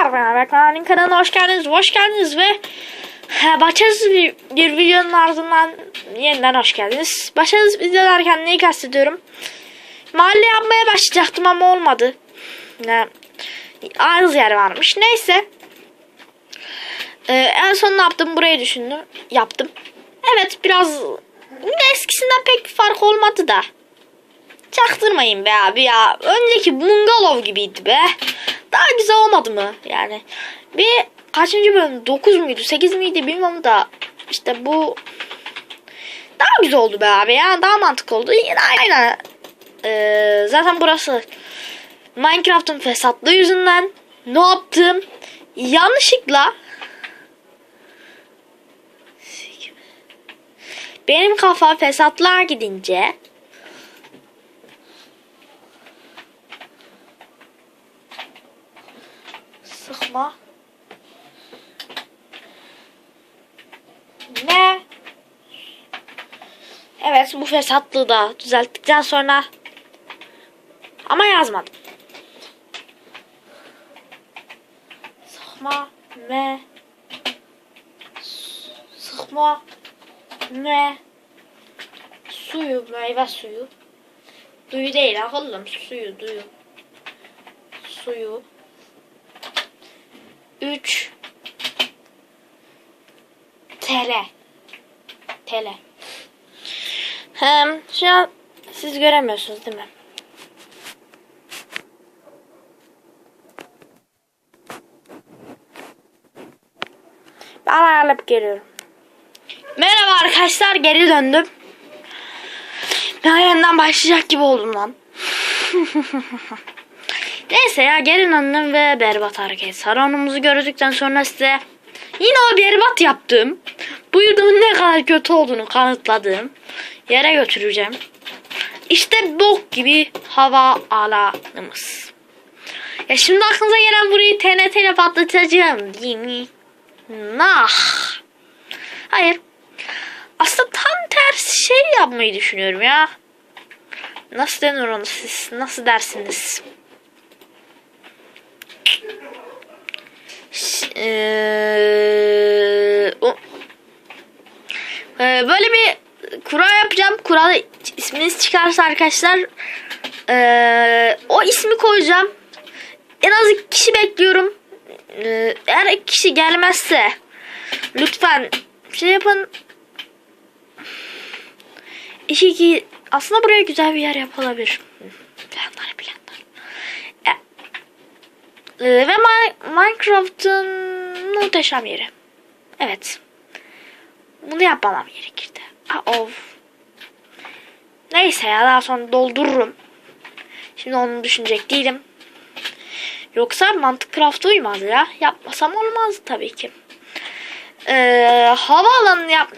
Merhabalar ben Haber kanalının kanalına hoş geldiniz. Hoş geldiniz ve başarısız bir, bir videonun ardından yeniden hoş geldiniz. Başarısız video derken neyi kastediyorum? Mahalle yapmaya başlayacaktım ama olmadı. Ne? Arız yer varmış. Neyse. Ee, en son ne yaptım? Burayı düşündüm. Yaptım. Evet biraz eskisinden pek bir fark olmadı da. Çaktırmayın be abi ya. Önceki bungalov gibiydi be. Daha güzel olmadı mı? Yani bir kaçıncı bölüm? 9 muydu? 8 miydi bilmiyorum da işte bu daha güzel oldu be abi ya. Daha mantıklı oldu. Yine aynen. Ee, zaten burası Minecraft'ın fesatlığı yüzünden ne yaptım? Yanlışlıkla benim kafa fesatlığa gidince sıkma. Ne? Evet bu fesatlığı da düzelttikten sonra ama yazmadım. Sıkma ne? Sıkma ne? Suyu, meyve suyu. Duyu değil akıllım. Suyu, duyu. Suyu. 3 TL. TL. Hem şu an siz göremiyorsunuz değil mi? Ben ayarlayıp geliyorum. Merhaba arkadaşlar geri döndüm. Ben yeniden başlayacak gibi oldum lan. Neyse ya geri döndüm ve berbat hareket. Salonumuzu gördükten sonra size yine o berbat yaptım. Bu yurdumun ne kadar kötü olduğunu kanıtladığım yere götüreceğim. İşte bok gibi hava alanımız. Ya şimdi aklınıza gelen burayı TNT ile patlatacağım değil mi? Nah. Hayır. Aslında tam tersi şey yapmayı düşünüyorum ya. Nasıl denir onu siz? Nasıl dersiniz? Ee, o- Ee, böyle bir kura yapacağım. Kurada isminiz çıkarsa arkadaşlar ee, o ismi koyacağım. En az iki kişi bekliyorum. Ee, eğer iki kişi gelmezse lütfen şey yapın. İki iki aslında buraya güzel bir yer yapılabilir. Planlar planlar. Ee, ve Mi- Minecraft'ın muhteşem yeri. Evet. Bunu yapmam gerekirdi. Of. Neyse ya daha sonra doldururum. Şimdi onu düşünecek değilim. Yoksa mantık craft uymaz ya. Yapmasam olmaz tabii ki. Ee, havaalanı yap.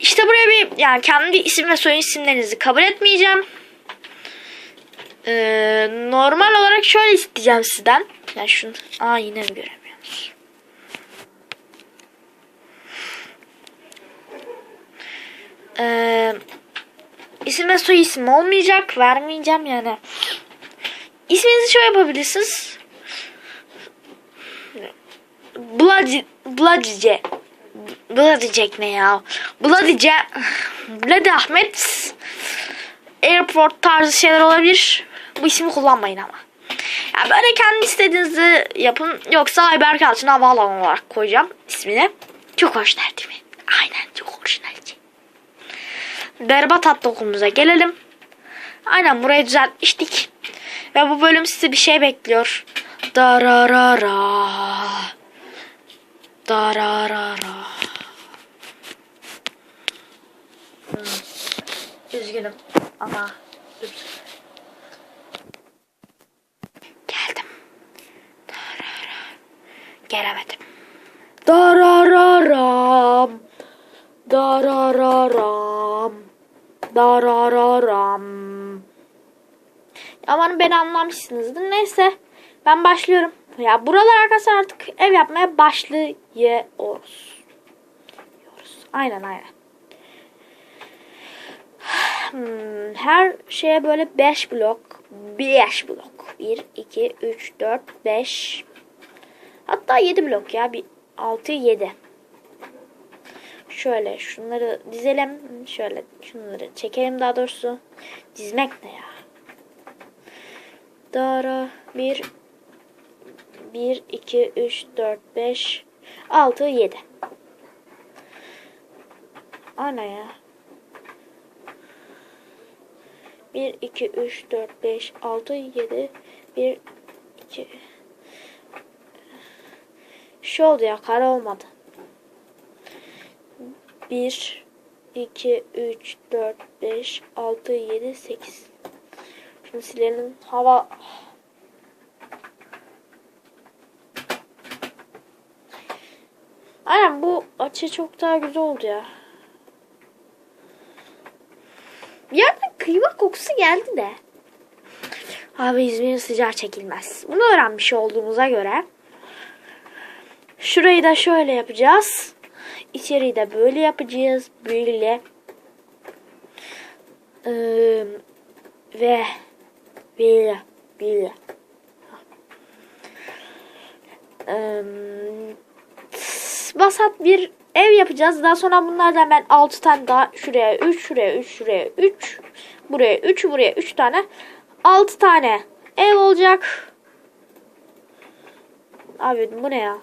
İşte buraya bir yani kendi isim ve soy isimlerinizi kabul etmeyeceğim. Ee, normal olarak şöyle isteyeceğim sizden. Yani şunu aa yine mi göremiyoruz? Ee, isim ve soy isim olmayacak. Vermeyeceğim yani. İsminizi şöyle yapabilirsiniz. Bloody, Bloodyce. Bloody Jack ne ya? Bloody Jack. Bloody Ahmet. Airport tarzı şeyler olabilir. Bu ismi kullanmayın ama. Ya böyle kendi istediğinizi yapın. Yoksa Ayberk Yalçın havaalanı olarak koyacağım ismini. Çok hoş değil mi? Aynen çok hoş. Berbat adlı okulumuza gelelim. Aynen burayı düzeltmiştik. Ve bu bölüm sizi bir şey bekliyor. Dararara. Dararara. Hmm. Üzgünüm ama dur. Geldim. Darara. Gelemedim. Darararam. Darararam. Darararam. Aman beni anlamışsınızdır. Neyse. Ben başlıyorum. Ya buralar arkadaşlar artık ev yapmaya başlıyoruz. Aynen aynen. Hmm, her şeye böyle 5 blok. 5 blok. 1, 2, 3, 4, 5. Hatta 7 blok ya. Bir 6 7. Şöyle şunları dizelim. Şöyle şunları çekelim daha doğrusu. Dizmek ne ya? Doğru. 1 1 2 3 4 5 6 7. Ana ya. 1 2 3 4 5 6 7 1 2 Şu oldu ya kare olmadı. 1 2 3 4 5 6 7 8 Şimdi silelim hava Aynen bu açı çok daha güzel oldu ya. Bir yerden kıyma kokusu geldi de. Abi İzmir'in sıcağı çekilmez. Bunu öğrenmiş olduğumuza göre. Şurayı da şöyle yapacağız. İçeriği de böyle yapacağız. Böyle. Ee, ve böyle. Böyle. Ee, vasat bir ev yapacağız. Daha sonra bunlardan ben 6 tane daha şuraya 3, şuraya 3, şuraya 3, buraya 3, buraya 3 tane 6 tane ev olacak. Abi bu ne ya?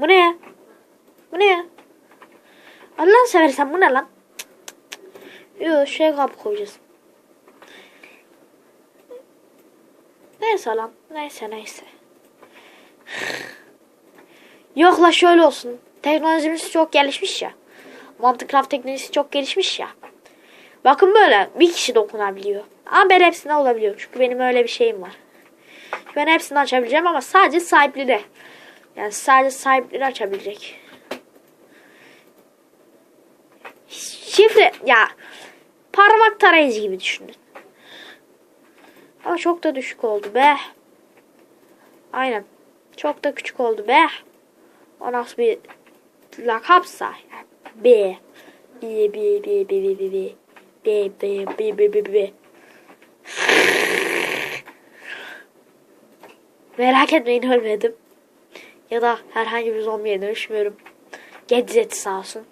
Bu ne ya? Bu ne ya? Allah seversen bu ne lan? Yok şey kapı koyacağız. Neyse lan. Neyse neyse. Yok la şöyle olsun. Teknolojimiz çok gelişmiş ya. Minecraft teknolojisi çok gelişmiş ya. Bakın böyle bir kişi dokunabiliyor. Ama ben hepsine olabiliyor. Çünkü benim öyle bir şeyim var. Ben hepsini açabileceğim ama sadece sahipleri. Yani sadece sahipleri açabilecek. Şifre ya parmak tarayıcı gibi düşünün. Ama çok da düşük oldu be. Aynen. Çok da küçük oldu be. O nasıl bir lakapsa. B. B, B, B, B, B, B, B. B, B, B, B, B, B. Merak etmeyin ölmedim. Ya da herhangi bir zombiye dönüşmüyorum. Gediz eti sağ olsun.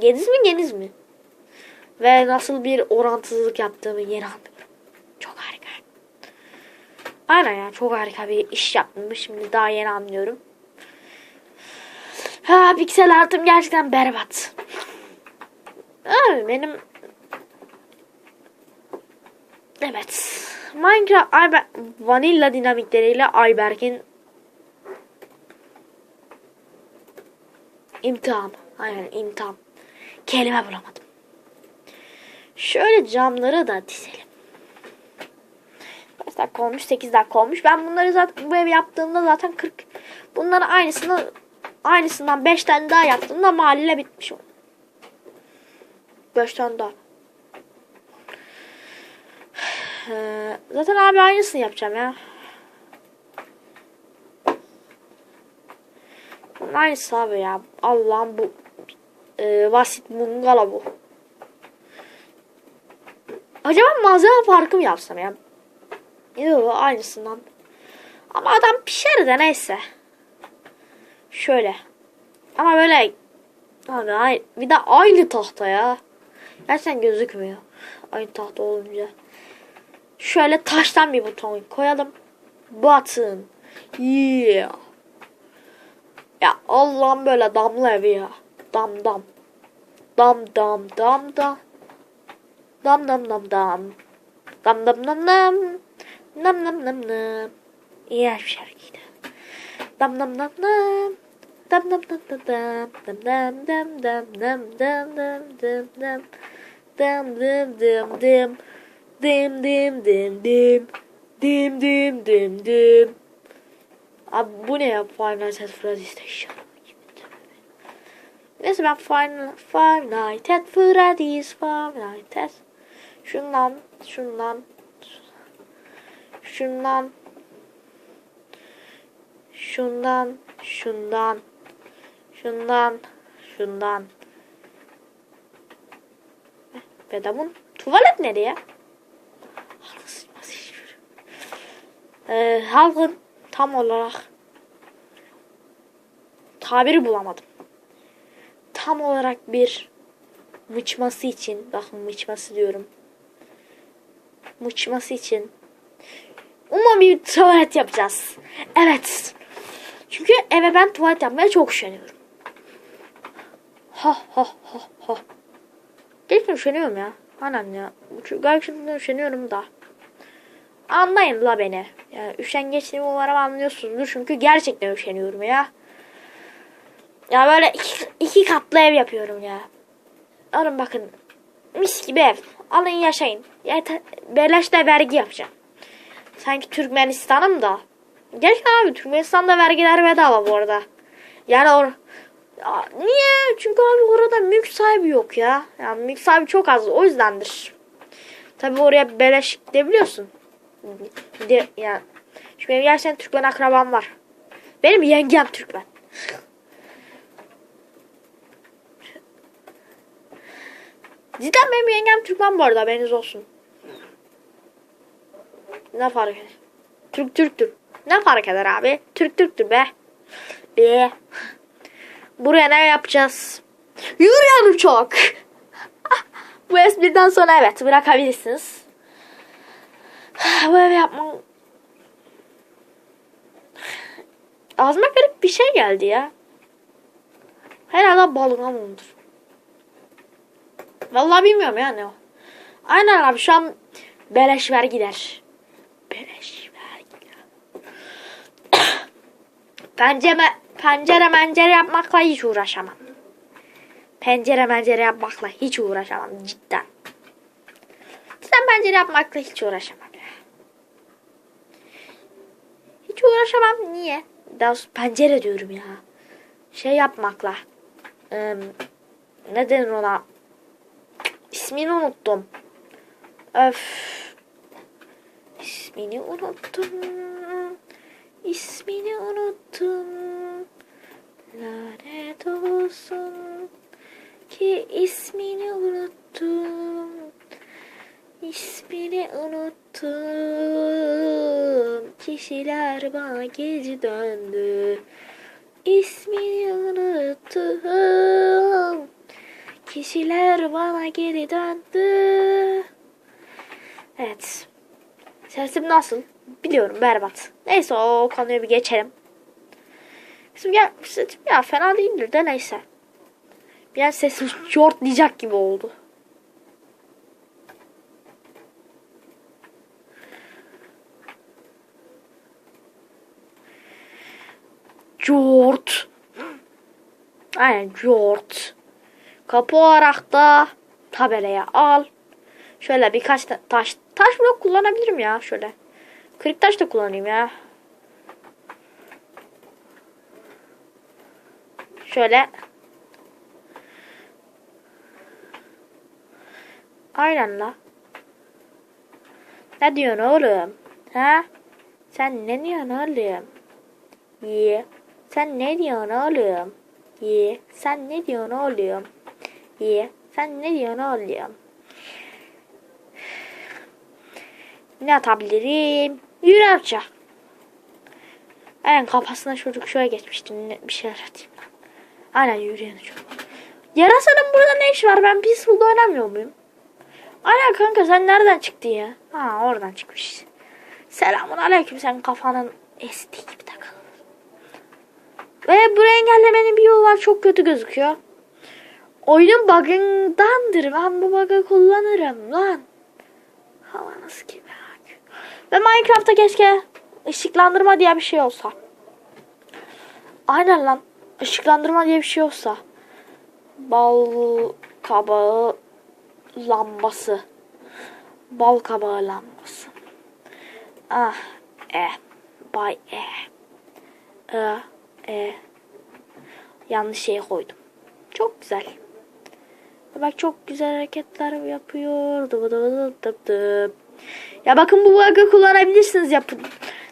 Gediz mi geniz mi? Ve nasıl bir orantısızlık yaptığımı yeni anlıyorum. Çok harika. Aynen ya çok harika bir iş yaptım. Şimdi daha yeni anlıyorum. Ha piksel artım gerçekten berbat. Abi benim Evet. Minecraft Ayber Vanilla dinamikleriyle Ayberk'in imtihan. Aynen imtihan. Kelime bulamadım. Şöyle camları da dizelim. Kaç dakika olmuş? 8 dakika olmuş. Ben bunları zaten bu ev yaptığımda zaten 40 bunların aynısını aynısından 5 tane daha yaptığımda mahalle bitmiş oldu. 5 tane daha. Zaten abi aynısını yapacağım ya. Bunun aynısı abi ya. Allah'ım bu e, basit bungala bu. Acaba malzeme farkı mı yapsam ya? Yok aynısından. Ama adam pişer de neyse. Şöyle. Ama böyle abi bir de aynı tahta ya. Gerçekten gözükmüyor. Aynı tahta olunca. Şöyle taştan bir buton koyalım. Button. Yeah. Ya Allah'ım böyle damla evi ya. Dam dam. Dam dam dam dam. Dam dam dam dam. Dam dam dam dam. Nam nam nam nam. İyi bir şarkıydı. Dam dam dam dam. Dam dam dam dam dam. Dam dam dam dam dam dam dam dam. Dam dam dam dam. Dim dim dim dim. Dim dim dim dim. Abi bu ne ya Final Set Freddy's'te inşallah. Neyse ben Final, Five Nights at Freddy's, Five Nights at Şundan, şundan, şundan, şundan, şundan, şundan, şundan. Ve de bu tuvalet nereye? Ee, halkın tam olarak tabiri bulamadım. Tam olarak bir mıçması için bakın mıçması diyorum. Mıçması için Umma bir tuvalet yapacağız. Evet. Çünkü eve ben tuvalet yapmaya çok üşeniyorum. Ha ha ha ha. Gerçekten üşeniyorum ya. Anam ya. Gerçekten üşeniyorum da. Anlayın la beni. Yani üşengeçliğimi umarım anlıyorsunuzdur. Çünkü gerçekten üşeniyorum ya. Ya böyle iki, iki katlı ev yapıyorum ya. Alın bakın. Mis gibi ev. Alın yaşayın. Ya, beleş de vergi yapacağım. Sanki Türkmenistan'ım da. Gerçekten abi Türkmenistan'da vergiler bedava bu arada. Yani or ya, niye? Çünkü abi orada mülk sahibi yok ya. Yani mülk sahibi çok az. O yüzdendir. Tabi oraya beleş gidebiliyorsun. De, yani. Çünkü benim gerçekten Türkmen akrabam var. Benim yengem Türkmen. Cidden benim yengem Türkmen bu arada haberiniz olsun. Ne fark eder? Türk Türktür. Ne fark eder abi? Türk Türktür be. Be. Buraya ne yapacağız? Yürüyen uçak. Bu espriden sonra evet bırakabilirsiniz. Bu evi yapmam... Ağzıma garip bir şey geldi ya. Herhalde balına mumdur. Vallahi bilmiyorum yani. Aynen abi şu an beleş vergiler. Beleş vergiler. Pencere, pencere mencere yapmakla hiç uğraşamam. Pencere mencere yapmakla hiç uğraşamam cidden. Cidden pencere yapmakla hiç uğraşamam. Hiç uğraşamam niye? Daha pencere diyorum ya. Şey yapmakla. Ee, ne ona? İsmini unuttum. Öf. İsmini unuttum. İsmini unuttum. Lanet olsun ki ismini unuttum. İsmini unuttum. Kişiler bana geri döndü. İsmini unuttum. Kişiler bana geri döndü. Evet. Sesim nasıl? Biliyorum berbat. Neyse o konuya bir geçelim. Sesim, ya, ya fena değildir de neyse. Bir an sesim çortlayacak gibi oldu. Cort. Aynen cort. Kapı olarak da tabelaya al. Şöyle birkaç ta taş taş blok kullanabilirim ya şöyle. Kırık taş da kullanayım ya. Şöyle. Aynen la. Ne diyorsun oğlum? Ha? Sen ne diyorsun oğlum? Ye. Sen ne diyorsun oğlum? Ye. Sen ne diyorsun oğlum? Ye. Sen ne diyorsun oğlum? Ne atabilirim? Yürü amca. Aynen kafasına çocuk şöyle geçmiştim. Ne- Bir şeyler atayım. Aynen yürüyen çocuk. Yarasanın burada ne işi var? Ben Peaceful'da oynamıyor muyum? Aynen kanka sen nereden çıktın ya? Ha oradan çıkmış. Selamun aleyküm sen kafanın estiği gibi takıl. Ve burayı engellemenin bir yolu var çok kötü gözüküyor. Oyunun bug'ındandır. Ben bu bug'ı kullanırım lan. Havanız gibi. Ve Minecraft'ta keşke ışıklandırma diye bir şey olsa. Aynen lan. Işıklandırma diye bir şey olsa. Bal kabağı lambası. Bal kabağı lambası. Ah, e, bay e. E, e. Yanlış şey koydum. Çok güzel. Bak çok güzel hareketler yapıyor. Dıp dıp dıp dıp. Ya bakın bu bug'ı kullanabilirsiniz yapın.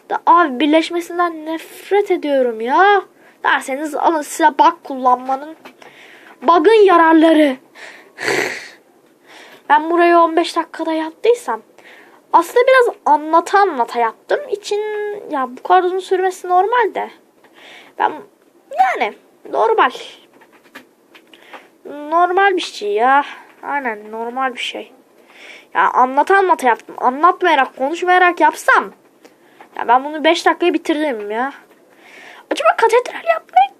Da abi birleşmesinden nefret ediyorum ya. Derseniz alın size bug kullanmanın bug'ın yararları. ben burayı 15 dakikada yaptıysam aslında biraz anlata anlata yaptım. için ya bu kadar uzun sürmesi normal de. Ben yani Normal. Normal bir şey ya. Aynen normal bir şey. Ya anlata anlata yaptım. Anlatmayarak, konuşmayarak yapsam. Ya ben bunu 5 dakikaya bitirdim ya. Acaba katedral yapmak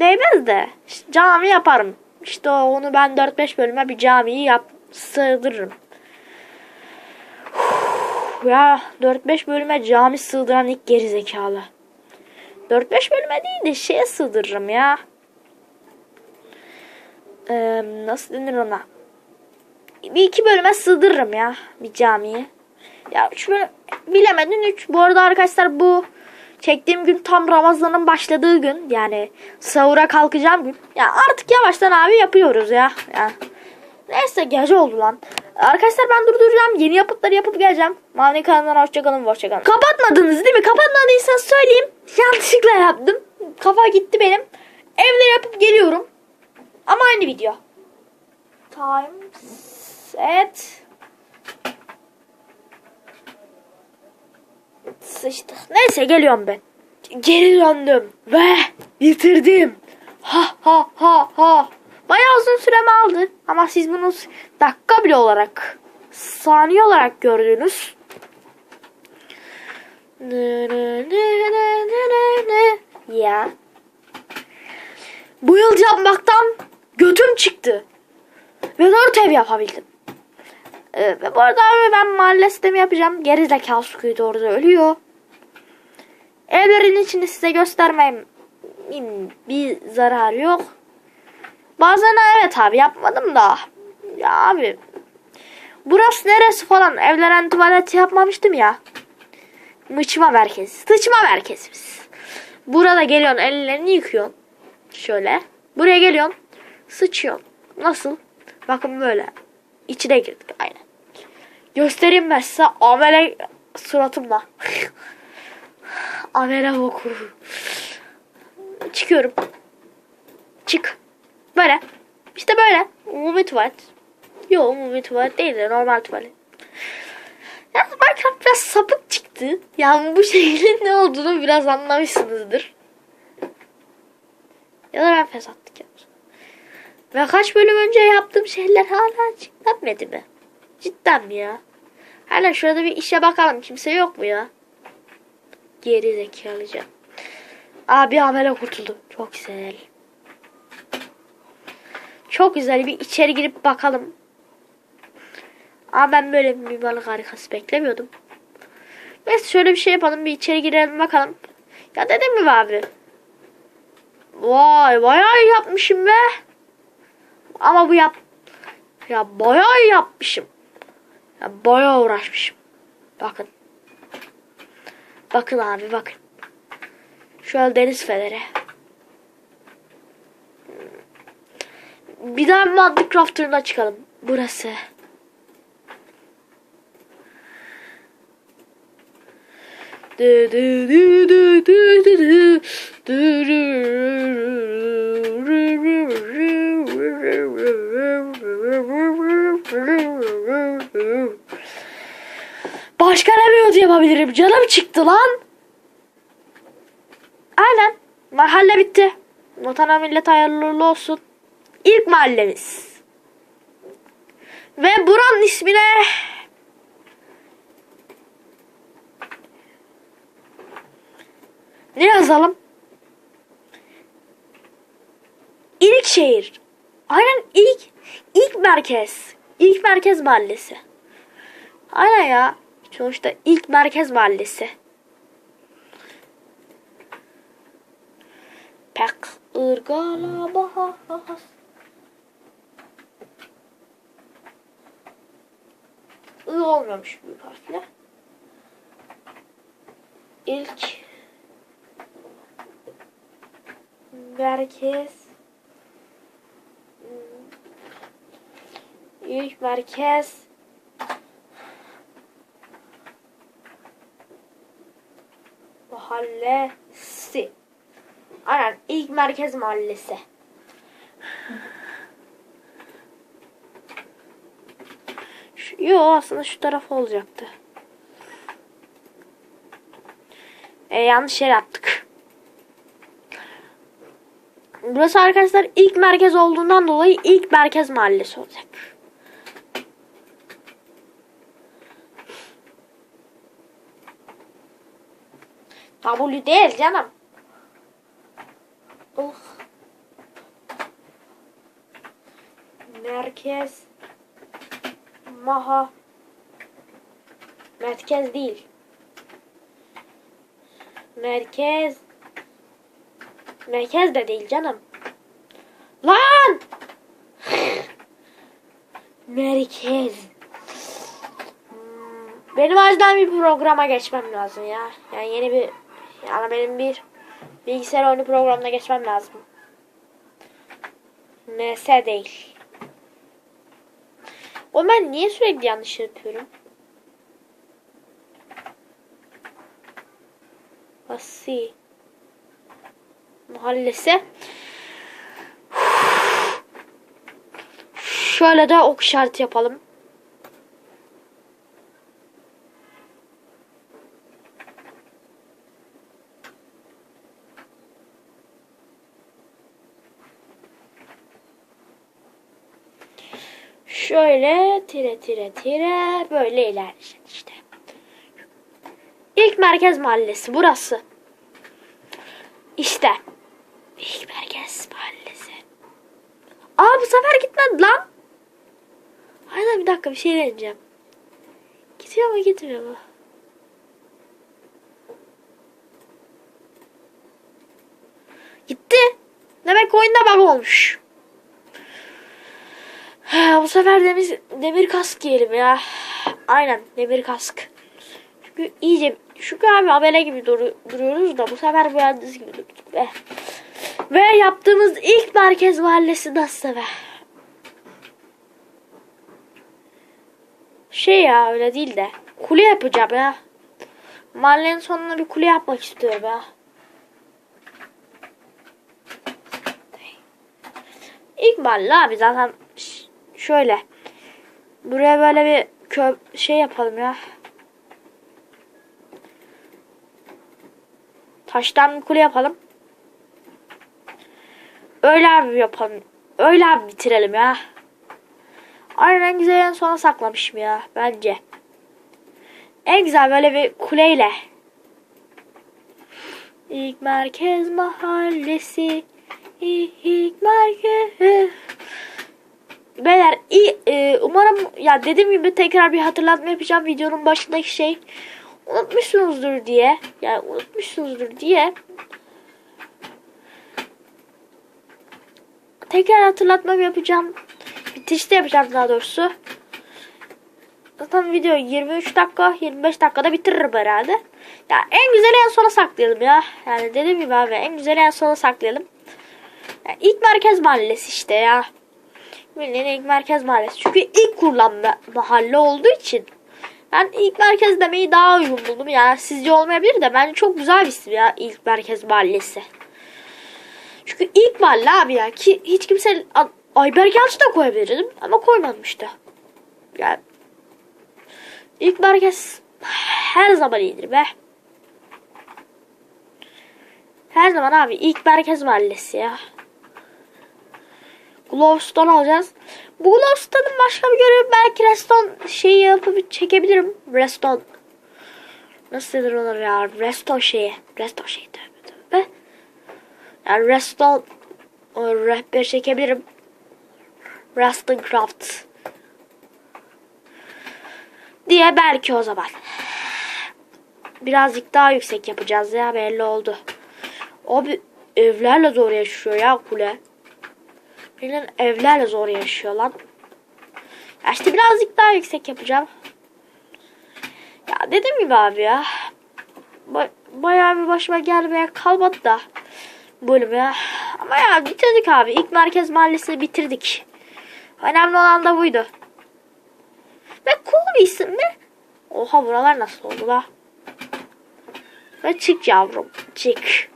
değmez de. İşte cami yaparım. İşte onu ben 4-5 bölüme bir camiyi yap sığdırırım. Uf, ya 4-5 bölüme cami sığdıran ilk gerizekalı. 4-5 bölüme değil de şeye sığdırırım ya. Ee, nasıl denir ona? Bir iki bölüme sığdırırım ya bir camiyi. Ya üç bölüm bilemedin üç. Bu arada arkadaşlar bu çektiğim gün tam Ramazan'ın başladığı gün. Yani sahura kalkacağım gün. Ya artık yavaştan abi yapıyoruz ya. ya. Neyse gece oldu lan. Arkadaşlar ben durduracağım. Yeni yapıtları yapıp geleceğim. Mavi kanalına hoşçakalın. Hoşçakalın. Kapatmadınız değil mi? Kapatmadıysanız söyleyeyim. Yanlışlıkla yaptım. Kafa gitti benim. Evde yapıp geliyorum. Ama aynı video. Time set. Sıçtık. Neyse geliyorum ben. Geri döndüm ve bitirdim. Ha ha ha ha. Bayağı uzun süremi aldı. Ama siz bunu dakika bile olarak, saniye olarak gördünüz. Nı nı nı nı nı nı nı. Ya. Bu yıl yapmaktan götüm çıktı. Ve dört ev yapabildim. Ee, ve bu arada abi ben mahalle sistemi yapacağım. Geri zekalı Squid orada ölüyor. Evlerin içini size göstermem bir zararı yok. Bazen evet abi yapmadım da. Ya abi. Burası neresi falan evleren tuvalet yapmamıştım ya. Mıçma merkezi. Sıçma merkezimiz. Burada geliyorsun ellerini yıkıyorsun. Şöyle. Buraya geliyorsun. Sıçıyorsun. Nasıl? Bakın böyle. İçine girdik aynen. Size amele suratımla. amele boku. Çıkıyorum. Çık. Böyle. İşte böyle. Umumi tuvalet. Yok umumi tuvalet değil de normal tuvalet. Yalnız Minecraft biraz sapık çıktı. Yani bu şeklin ne olduğunu biraz anlamışsınızdır. Ya da ben yaptım. Ve kaç bölüm önce yaptığım şeyler hala çıkmadı mi? Cidden mi ya? Hala şurada bir işe bakalım. Kimse yok mu ya? Geri zekalıca. Abi amele kurtuldu. Çok güzel. Çok güzel. Bir içeri girip bakalım. Ama ben böyle bir balık harikası beklemiyordum. Neyse şöyle bir şey yapalım. Bir içeri girelim bakalım. Ya dedim mi abi? Vay bayağı yapmışım be. Ama bu yap ya bayağı yapmışım. Ya bayağı uğraşmışım. Bakın. Bakın abi bakın. An deniz feneri. Bir daha Minecraft turuna çıkalım. Burası. Dü dü dü dü dü dü. Dü dü Başka ne bir ödü yapabilirim? Canım çıktı lan. Aynen. Mahalle bitti. Vatana millet hayırlı olsun. İlk mahallemiz. Ve buranın ismine ne yazalım? İlk şehir. Aynen ilk ilk merkez. İlk merkez mahallesi. Aynen ya. Sonuçta ilk merkez mahallesi. Pek ırgala bahas. Olmamış büyük harfle. İlk merkez ilk merkez mahallesi. Aynen ilk merkez mahallesi. Yo aslında şu taraf olacaktı. E, yanlış yer yaptık. Burası arkadaşlar ilk merkez olduğundan dolayı ilk merkez mahallesi olacak. W değil canım. Oh. Merkez. Maha. Merkez değil. Merkez. Merkez de değil canım. Lan! Merkez. Hmm, Benim acilen bir programa geçmem lazım ya. Yani yeni bir yani benim bir bilgisayar oyunu programına geçmem lazım. MS değil. O ben niye sürekli yanlış yapıyorum? Asi. Mahallesi. Şöyle de ok işareti yapalım. Şöyle tire tire tire böyle ilerleyecek işte. İlk merkez mahallesi burası. İşte. İlk merkez mahallesi. Aa bu sefer gitmedi lan. Aynen bir dakika bir şey deneyeceğim. Gidiyor mu gitmiyor mu? Gitti. Demek oyunda bug olmuş. Sefer demir, demir kask giyelim ya. Aynen demir kask. Çünkü iyice çünkü abi amele gibi dur- duruyoruz da bu sefer mühendis gibi durduk be. Ve yaptığımız ilk merkez mahallesi nasıl be? Şey ya öyle değil de kule yapacağım ya. Mahallenin sonuna bir kule yapmak istiyorum ya. İlk mahalle abi zaten şöyle. Buraya böyle bir kö şey yapalım ya. Taştan bir kule yapalım. Öyle abi yapalım. Öyle abi bitirelim ya. Aynen en güzel en sona saklamışım ya bence. En güzel böyle bir kuleyle. İlk merkez mahallesi. İlk merkez. Beyler iyi, e, umarım ya dediğim gibi tekrar bir hatırlatma yapacağım videonun başındaki şey. Unutmuşsunuzdur diye yani unutmuşsunuzdur diye. Tekrar hatırlatma yapacağım. Bitişte yapacağım daha doğrusu. Zaten video 23 dakika 25 dakikada bitiririm herhalde. Ya en güzeli en sona saklayalım ya. Yani dediğim gibi abi en güzeli en sona saklayalım. Yani ilk merkez mahallesi işte ya Milli'nin ilk merkez mahallesi. Çünkü ilk kurulan ma- mahalle olduğu için ben ilk merkez demeyi daha uygun buldum. Yani sizce olmayabilir de bence çok güzel bir isim ya ilk merkez mahallesi. Çünkü ilk mahalle abi ya ki hiç kimse Ayberk Yalçı da koyabilirdim ama koymadım işte. Yani ilk merkez her zaman iyidir be. Her zaman abi ilk merkez mahallesi ya. Glowstone alacağız. Bu Glowstone'un başka bir görevi belki Reston şeyi yapıp çekebilirim. Reston. Nasıl denir ona ya? Reston şeyi. Reston şeyi tövbe tövbe. Yani Reston o, rehber çekebilirim. Reston Craft. Diye belki o zaman. Birazcık daha yüksek yapacağız ya belli oldu. O bir evlerle zor yaşıyor ya kule. Benim evlerle zor yaşıyor lan. Ya işte birazcık daha yüksek yapacağım. Ya dediğim gibi abi ya. Ba- bayağı bir başıma gelmeye kalmadı da bölüm ya. Ama ya bitirdik abi. İlk merkez mahallesini bitirdik. Önemli olan da buydu. Ve cool bir isim mi? Oha buralar nasıl oldu la? Ve çık yavrum. Çık.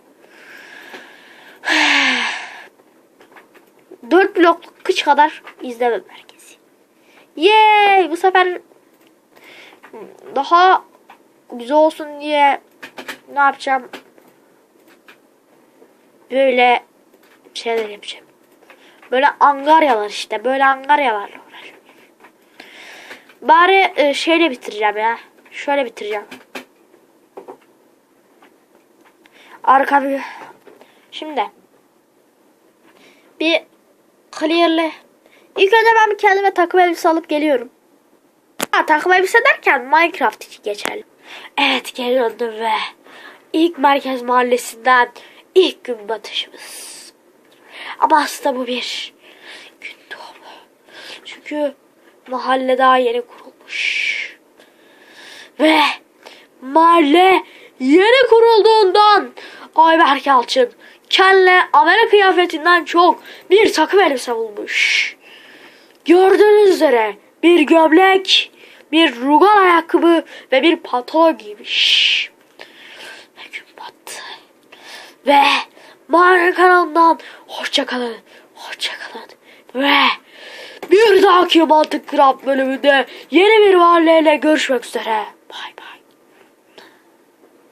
4 blok kıç kadar izleme merkezi. Yay! Bu sefer daha güzel olsun diye ne yapacağım? Böyle şeyler yapacağım. Böyle angaryalar işte. Böyle angaryalarla uğraşıyorum. Bari e, şeyle bitireceğim ya. Şöyle bitireceğim. Arka bir... Şimdi. Bir clear'le. İlk önce ben kendime takım elbise alıp geliyorum. Ha, takım elbise derken Minecraft için geçerli. Evet geri döndüm ve ilk merkez mahallesinden ilk gün batışımız. Ama aslında bu bir gün doğumu. Çünkü mahalle daha yeni kurulmuş. Ve mahalle yeni kurulduğundan Ayberk Yalçın kendine Amerika kıyafetinden çok bir takım elbise bulmuş. Gördüğünüz üzere bir gömlek, bir rugan ayakkabı ve bir pantolon giymiş. Ve gün battı. Ve Mağara kanalından hoşça kalın, hoşça kalın. Ve bir dahaki Mantık Craft bölümünde yeni bir mahalleyle görüşmek üzere.